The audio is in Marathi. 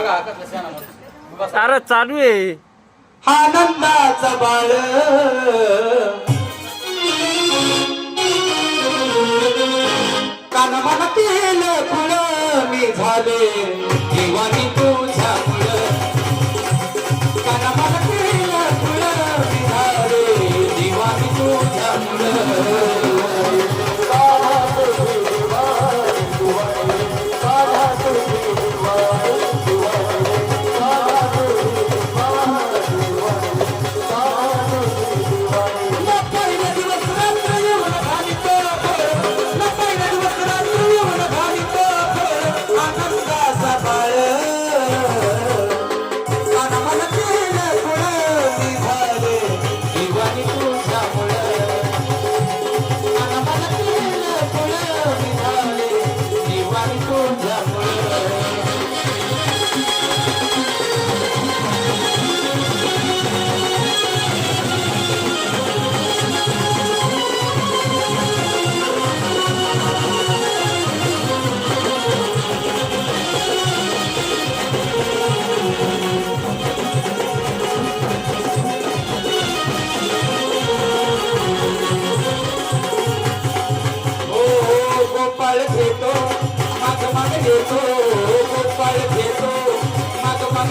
बघा कसं अरे चालू आहे. आनंदाचा बाळ. গোপাল খেতো মাগ মাগ খেতো গোপাল খেতো মাগ মাগ